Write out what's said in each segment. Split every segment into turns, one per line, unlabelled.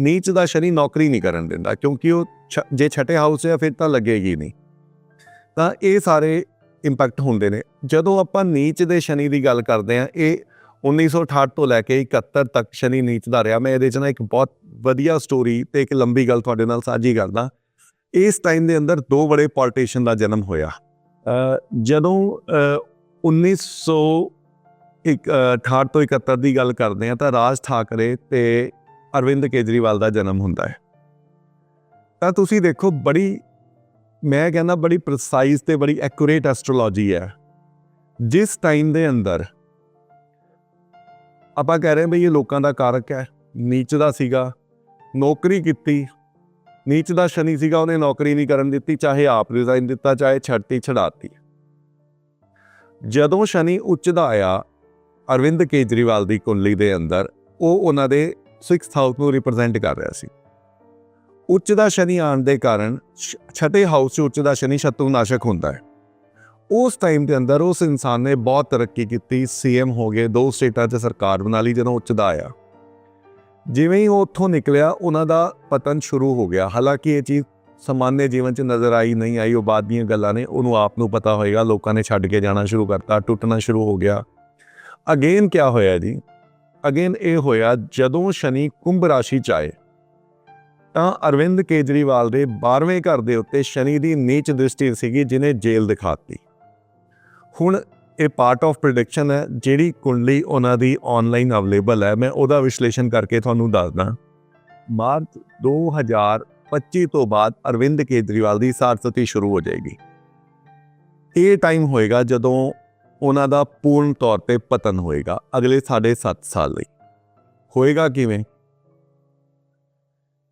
ਨੀਚ ਦਾ ਸ਼ਨੀ ਨੌਕਰੀ ਨਹੀਂ ਕਰਨ ਦਿੰਦਾ ਕਿਉਂਕਿ ਉਹ ਛ- ਜੇ ਛਟੇ ਹਾਊਸ 'ਚ ਹੈ ਫਿਰ ਤਾਂ ਲੱਗੇਗੀ ਨਹੀਂ। ਤਾਂ ਇਹ ਸਾਰੇ ਇੰਪੈਕਟ ਹੁੰਦੇ ਨੇ। ਜਦੋਂ ਆਪਾਂ ਨੀਚ ਦੇ ਸ਼ਨੀ ਦੀ ਗੱਲ ਕਰਦੇ ਆ ਇਹ 1968 ਤੋਂ ਲੈ ਕੇ 71 ਤੱਕ ਸ਼ਨੀ ਨੀਚ ਦਾ ਰਿਹਾ। ਮੈਂ ਇਹਦੇ 'ਚ ਨਾ ਇੱਕ ਬਹੁਤ ਵਧੀਆ ਸਟੋਰੀ ਤੇ ਇੱਕ ਲੰਬੀ ਗੱਲ ਤੁਹਾਡੇ ਨਾਲ ਸਾਂਝੀ ਕਰਦਾ। ਇਸ ਟਾਈਮ ਦੇ ਅੰਦਰ ਦੋ ਬੜੇ ਪੋਲੀਟੀਸ਼ੀਅਨ ਦਾ ਜਨਮ ਹੋਇਆ। ਜਦੋਂ ਅ, 1900 ਇੱਕ ਅ, 68 ਤੋਂ 71 ਦੀ ਗੱਲ ਕਰਦੇ ਆ ਤਾਂ ਰਾਜ ਠਾਕਰੇ ਤੇ ਅਰਵਿੰਦ ਕੇਜਰੀਵਾਲ ਦਾ ਜਨਮ ਹੁੰਦਾ ਹੈ। ਤਾਂ ਤੁਸੀਂ ਦੇਖੋ, ਬੜੀ, ਮੈਂ ਕਹਿੰਦਾ ਬੜੀ ਪ੍ਰੀਸਾਈਜ਼ ਤੇ ਬੜੀ ਐਕੂਰੇਟ ਐਸਟ੍ਰੋਲੋਜੀ ਹੈ। ਜਿਸ ਟਾਈਮ ਦੇ ਅੰਦਰ ਆਪਾਂ ਕਹਿ ਰਹੇ ਬਈ ਇਹ ਲੋਕਾਂ ਦਾ ਕਾਰਕ ਹੈ। ਨੀਚ ਦਾ ਸੀਗਾ, ਨੌਕਰੀ ਕੀਤੀ, ਨੀਚ ਦਾ ਸ਼ਨੀ ਸੀਗਾ, ਉਹਨੇ ਨੌਕਰੀ ਨਹੀਂ ਕਰਨ ਦਿੱਤੀ, ਚਾਹੇ ਆਪ ਰਿਜ਼ਾਈਨ ਦਿੱਤਾ, ਚਾਹੇ ਛੱਡਤੀ, ਛਡਾਤੀ। ਜਦੋਂ ਸ਼ਨੀ ਉੱਚ ਦਾ ਆਇਆ ਅਰਵਿੰਦ ਕੇਜਰੀਵਾਲ ਦੀ ਕੁੰਡਲੀ ਦੇ ਅੰਦਰ, ਉਹ ਉਹਨਾਂ ਦੇ 6th ਹਾਊਸ ਨੂੰ ਰਿਪਰੈਜ਼ੈਂਟ ਕਰ ਰਿਹਾ ਸੀ। ਉੱਚ ਦਾ ਸ਼ਨੀ ਆਉਣ ਦੇ ਕਾਰਨ ਛ- ਛਠੇ ਹਾਊਸ 'ਚ ਉੱਚ ਦਾ ਸ਼ਨੀ ਸ਼ਤਰੂਨਾਸ਼ਕ ਹੁੰਦਾ ਹੈ। ਉਸ ਟਾਈਮ ਦੇ ਅੰਦਰ ਉਸ ਇਨਸਾਨ ਨੇ ਬਹੁਤ ਤਰੱਕੀ ਕੀਤੀ ਸੀਐਮ ਹੋ ਗਏ, ਦੋ ਸਟੇਟਾਂ 'ਚ ਸਰਕਾਰ ਬਣਾ ਲਈ ਜਦੋਂ ਉੱਚ ਦਾ ਆਇਆ। ਜਿਵੇਂ ਹੀ ਉਹ ਉੱਥੋਂ ਨਿਕਲਿਆ, ਉਹਨਾਂ ਦਾ ਪਤਨ ਸ਼ੁਰੂ ਹੋ ਗਿਆ। ਹਾਲਾਂਕਿ ਇਹ ਚੀਜ਼ ਸਮਾਨਯ ਜੀਵਨ 'ਚ ਨਜ਼ਰ ਆਈ ਨਹੀਂ, ਆਈ ਉਹ ਬਾਅਦ ਦੀਆਂ ਗੱਲਾਂ ਨੇ, ਉਹਨੂੰ ਆਪ ਨੂੰ ਪਤਾ ਹੋਏਗਾ। ਲੋਕਾਂ ਨੇ ਛੱਡ ਕੇ ਜਾਣਾ ਸ਼ੁਰੂ ਕਰਤਾ, ਟੁੱਟਣਾ ਸ਼ੁਰੂ ਹੋ ਗਿਆ। ਅਗੇਨ ਕੀ ਹੋਇਆ ਜੀ? ਅਗੇਨ ਇਹ ਹੋਇਆ ਜਦੋਂ ਸ਼ਨੀ ਕੁੰਭ ਰਾਸ਼ੀ 'ਚ ਆਏ। ਤਾਂ ਅਰਵਿੰਦ ਕੇਜਰੀਵਾਲ ਦੇ 12ਵੇਂ ਘਰ ਦੇ ਉੱਤੇ ਸ਼ਨੀ ਦੀ ਨੀਚ ਦ੍ਰਿਸ਼ਟੀ ਸੀਗੀ, ਜਿਹਨੇ ਜੇਲ੍ਹ ਦਿਖਾਤੀ। ਹੁਣ ਇਹ ਪਾਰਟ ਆਫ ਪ੍ਰੈਡਿਕਸ਼ਨ ਹੈ, ਜਿਹੜੀ ਕੁੰਡਲੀ ਉਹਨਾਂ ਦੀ ਆਨਲਾਈਨ ਅਵੇਲੇਬਲ ਹੈ। ਮੈਂ ਉਹਦਾ ਵਿਸ਼ਲੇਸ਼ਣ ਕਰਕੇ ਤੁਹਾਨੂੰ ਦੱਸਦਾ। ਮਾਰਚ 2025 ਤੋਂ ਬਾਅਦ ਅਰਵਿੰਦ ਕੇਜਰੀਵਾਲ ਦੀ ਸਾਰਸਤੀ ਸ਼ੁਰੂ ਹੋ ਜਾਏਗੀ। ਇਹ ਟਾਈਮ ਹੋਏਗਾ ਜਦੋਂ ਉਹਨਾਂ ਦਾ ਪੂਰਨ ਤੌਰ ਤੇ ਪਤਨ ਹੋਏਗਾ ਅਗਲੇ ਸਾਢੇ 7 ਸਾਲ ਲਈ। ਹੋਏਗਾ ਕਿਵੇਂ?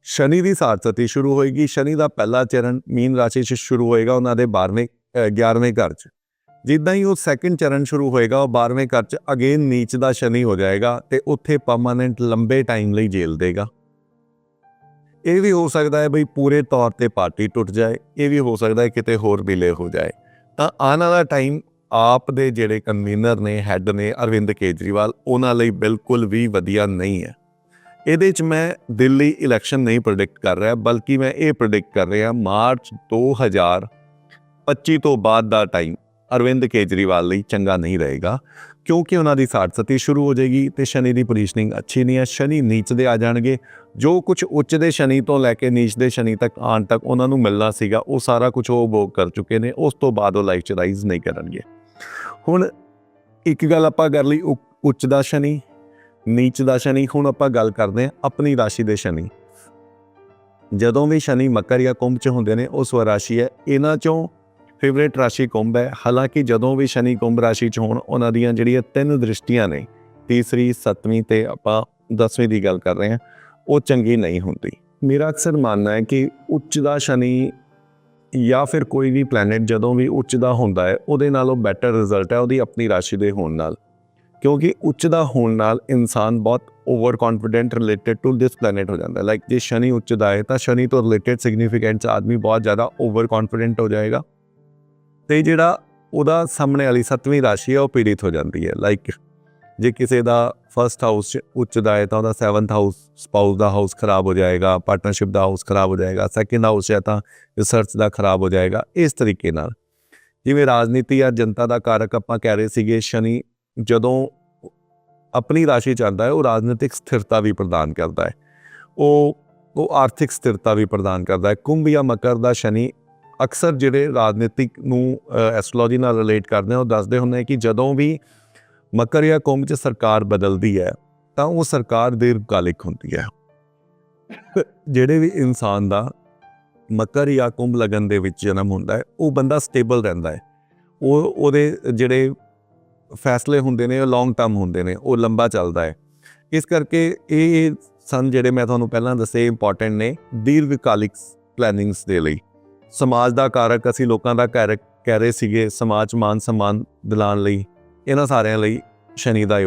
ਸ਼ਨੀ ਦੀ ਸਾਰਸਤੀ ਸ਼ੁਰੂ ਹੋਏਗੀ। ਸ਼ਨੀ ਦਾ ਪਹਿਲਾ ਚਰਨ ਮੀਨ ਰਾਸ਼ੀ 'ਚ ਸ਼ੁਰੂ ਹੋਏਗਾ ਉਹਨਾਂ ਦੇ 12ਵੇਂ ਅ, 11ਵੇਂ ਘਰ 'ਚ। ਜਿੱਦਾਂ ਹੀ ਉਹ ਸੈਕੰਡ ਚਰਨ ਸ਼ੁਰੂ ਹੋਏਗਾ ਉਹ 12ਵੇਂ ਘਰ 'ਚ ਅਗੇਨ ਨੀਚ ਦਾ ਸ਼ਨੀ ਹੋ ਜਾਏਗਾ ਤੇ ਉੱਥੇ ਪਰਮਾਨੈਂਟ ਲੰਬੇ ਟਾਈਮ ਲਈ ਜੇਲ੍ਹ ਦੇਗਾ। ਇਹ ਵੀ ਹੋ ਸਕਦਾ ਹੈ ਬਈ ਪੂਰੇ ਤੌਰ ਤੇ ਪਾਰਟੀ ਟੁੱਟ ਜਾਏ ਇਹ ਵੀ ਹੋ ਸਕਦਾ ਹੈ ਕਿਤੇ ਹੋਰ ਵਿਲੇ ਹੋ ਜਾਏ। ਤਾਂ ਆਉਣ ਵਾਲਾ ਟਾਈਮ ਆਪ ਦੇ ਜਿਹੜੇ ਕਨਵੀਨਰ ਨੇ ਹੈੱਡ ਨੇ ਅਰਵਿੰਦ ਕੇਜਰੀਵਾਲ, ਉਹਨਾਂ ਲਈ ਬਿਲਕੁਲ ਵੀ ਵਧੀਆ ਨਹੀਂ ਹੈ। ਇਹਦੇ 'ਚ ਮੈਂ ਦਿੱਲੀ ਇਲੈਕਸ਼ਨ ਨਹੀਂ ਪ੍ਰੈਡਿਕਟ ਕਰ ਰਿਹਾ, ਬਲਕਿ ਮੈਂ ਇਹ ਪ੍ਰੈਡਿਕਟ ਕਰ ਰਿਹਾ, ਮਾਰਚ 2025 ਤੋਂ ਬਾਅਦ ਦਾ ਟਾਈਮ ਅਰਵਿੰਦ ਕੇਜਰੀਵਾਲ ਲਈ ਚੰਗਾ ਨਹੀਂ ਰਹੇਗਾ, ਕਿਉਂਕਿ ਉਹਨਾਂ ਦੀ ਸਾੜਸਤੀ ਸ਼ੁਰੂ ਹੋ ਜਾਏਗੀ ਤੇ ਸ਼ਨੀ ਦੀ ਪੋਜੀਸ਼ਨਿੰਗ ਅੱਛੀ ਨਹੀਂ ਹੈ। ਸ਼ਨੀ ਨੀਚ ਦੇ ਆ ਜਾਣਗੇ। ਜੋ ਕੁਝ ਉੱਚ ਦੇ ਸ਼ਨੀ ਤੋਂ ਲੈ ਕੇ ਨੀਚ ਦੇ ਸ਼ਨੀ ਤੱਕ ਆਉਣ ਤੱਕ ਉਹਨਾਂ ਨੂੰ ਮਿਲਣਾ ਸੀਗਾ, ਉਹ ਸਾਰਾ ਕੁਝ ਉਹ ਭੋਗ ਕਰ ਚੁੱਕੇ ਨੇ, ਉਸ ਤੋਂ ਬਾਅਦ ਉਹ ਲਾਈਫ ਚ ਰਾਈਜ਼ ਨਹੀਂ ਕਰਨਗੇ। ਹੁਣ ਇੱਕ ਗੱਲ ਆਪਾਂ ਕਰ ਲਈ ਉੱਚ ਦਾ ਸ਼ਨੀ, ਨੀਚ ਦਾ ਸ਼ਨੀ, ਹੁਣ ਆਪਾਂ ਗੱਲ ਕਰਦੇ ਹਾਂ ਆਪਣੀ ਰਾਸ਼ੀ ਦੇ ਸ਼ਨੀ। ਜਦੋਂ ਵੀ ਸ਼ਨੀ ਮਕਰ ਜਾਂ ਕੁੰਭ ਚ ਹੁੰਦੇ ਨੇ, ਉਹ ਸਵਰਾਸ਼ੀ ਹੈ। ਇਹਨਾਂ ਚੋਂ ਫੇਵਰੇਟ ਰਾਸ਼ੀ ਕੁੰਭ ਹੈ। ਹਾਲਾਂਕਿ ਜਦੋਂ ਵੀ ਸ਼ਨੀ ਕੁੰਭ ਰਾਸ਼ੀ ਚ ਹੋਣ, ਉਹਨਾਂ ਦੀਆਂ ਜਿਹੜੀਆਂ ਤਿੰਨ ਦ੍ਰਿਸ਼ਟੀਆਂ ਨੇ, ਤੀਸਰੀ, ਸੱਤਵੀਂ ਤੇ ਆਪਾਂ 10ਵੀਂ ਦੀ ਗੱਲ ਕਰ ਰਹੇ ਹਾਂ, ਉਹ ਚੰਗੀ ਨਹੀਂ ਹੁੰਦੀ। ਮੇਰਾ ਅਕਸਰ ਮੰਨਣਾ ਹੈ ਕਿ ਉੱਚ ਦਾ ਸ਼ਨੀ ਜਾਂ ਫਿਰ ਕੋਈ ਵੀ ਪਲੈਨਟ ਜਦੋਂ ਵੀ ਉੱਚ ਦਾ ਹੁੰਦਾ ਹੈ, ਉਹਦੇ ਨਾਲੋਂ ਬੈਟਰ ਰਿਜ਼ਲਟ ਹੈ, ਉਹਦੀ ਆਪਣੀ ਰਾਸ਼ੀ ਦੇ ਹੋਣ ਨਾਲ। ਕਿਉਂਕਿ ਉੱਚ ਦਾ ਹੋਣ ਨਾਲ ਇਨਸਾਨ ਬਹੁਤ over confident related to this planet ਹੋ ਜਾਂਦਾ ਲਾਈਕ ਜੇ ਸ਼ਨੀ ਉੱਚ ਦਾ ਹੈ, ਤਾਂ ਸ਼ਨੀ ਤੋਂ ਰਿਲੇਟਡ ਸਿਗਨੀਫੀਕੈਂਟ ਆਦਮੀ ਬਹੁਤ ਜ਼ਿਆਦਾ ਓਵਰ ਕੌਨਫੀਡੈਂਟ ਹੋ ਜਾਏਗਾ। ਤੇ ਜਿਹੜਾ ਉਹਦਾ ਸਾਹਮਣੇ ਵਾਲੀ ਸੱਤਵੀਂ ਰਾਸ਼ੀ ਹੈ, ਉਹ ਪੀੜਿਤ ਹੋ ਜਾਂਦੀ ਹੈ। ਲਾਈਕ ਜੇ ਕਿਸੇ ਦਾ ਫਰਸਟ ਹਾਊਸ ਉੱਚ ਦਾ ਹੈ ਤਾਂ ਉਹਦਾ 7th ਹਾਊਸ ਸਪਾਊਸ ਦਾ ਹਾਊਸ ਖਰਾਬ ਹੋ ਜਾਏਗਾ ਪਾਰਟਨਰਸ਼ਿਪ ਦਾ ਹਾਊਸ ਖਰਾਬ ਹੋ ਜਾਏਗਾ ਸੈਕਿੰਡ ਹਾਊਸ ਹੈ ਤਾਂ ਰਿਸਰਚ ਦਾ ਖਰਾਬ ਹੋ ਜਾਏਗਾ, ਇਸ ਤਰੀਕੇ ਨਾਲ। ਜਿਵੇਂ ਰਾਜਨੀਤੀ ਜਾਂ ਜਨਤਾ ਦਾ ਕਾਰਕ ਆਪਾਂ ਕਹਿ ਰਹੇ ਸੀਗੇ, ਸ਼ਨੀ ਜਦੋਂ ਆਪਣੀ ਰਾਸ਼ੀ ਚ ਆਉਂਦਾ ਹੈ, ਉਹ ਰਾਜਨੀਤਿਕ ਸਥਿਰਤਾ ਵੀ ਪ੍ਰਦਾਨ ਕਰਦਾ ਹੈ। ਉਹ ਉਹ ਆਰਥਿਕ ਸਥਿਰਤਾ ਵੀ ਪ੍ਰਦਾਨ ਕਰਦਾ ਹੈ। ਕੁੰਭ ਜਾਂ ਮਕਰ ਦਾ ਸ਼ਨੀ ਅਕਸਰ ਜਿਹੜੇ ਰਾਜਨੀਤਿਕ ਨੂੰ ਐਸਟ੍ਰੋਲੋਜੀ ਨਾਲ ਰਿਲੇਟ ਕਰਦੇ ਆ, ਉਹ ਦੱਸਦੇ ਹੁੰਦੇ ਆ ਕਿ ਜਦੋਂ ਵੀ ਮਕਰ ਜਾਂ ਕੁੰਭ ਚ ਸਰਕਾਰ ਬਦਲਦੀ ਹੈ, ਤਾਂ ਉਹ ਸਰਕਾਰ ਦੀਰਘਕਾਲਿਕ ਹੁੰਦੀ ਹੈ। ਜਿਹੜੇ ਵੀ ਇਨਸਾਨ ਦਾ ਮਕਰ ਜਾਂ ਕੁੰਭ ਲਗਨ ਦੇ ਵਿੱਚ ਜਨਮ ਹੁੰਦਾ ਹੈ, ਉਹ ਬੰਦਾ ਸਟੇਬਲ ਰਹਿੰਦਾ ਹੈ। ਉਹ, ਉਹਦੇ ਜਿਹੜੇ ਫੈਸਲੇ ਹੁੰਦੇ ਨੇ, ਉਹ ਲੌਂਗ ਟਰਮ ਹੁੰਦੇ ਨੇ, ਉਹ ਲੰਬਾ ਚੱਲਦਾ ਹੈ। ਇਸ ਕਰਕੇ ਇਹ ਸਨ ਜਿਹੜੇ ਮੈਂ ਤੁਹਾਨੂੰ ਪਹਿਲਾਂ ਦੱਸੇ ਇੰਪੋਰਟੈਂਟ ਨੇ ਦੀਰਘਕਾਲਿਕ ਪਲੈਨਿੰਗਸ ਦੇ ਲਈ। ਸਮਾਜ ਦਾ ਕਾਰਕ, ਅਸੀਂ ਲੋਕਾਂ ਦਾ ਕਾਰਕ ਕਹਿ ਰਹੇ ਸੀਗੇ, ਸਮਾਜ ਮਾਨ ਸਨਮਾਨ ਦਿਲਾਉਣ ਲਈ। ਇਹਨਾਂ ਸਾਰਿਆਂ ਲਈ ਸ਼ਨੀ ਦਾ ਯੋਗ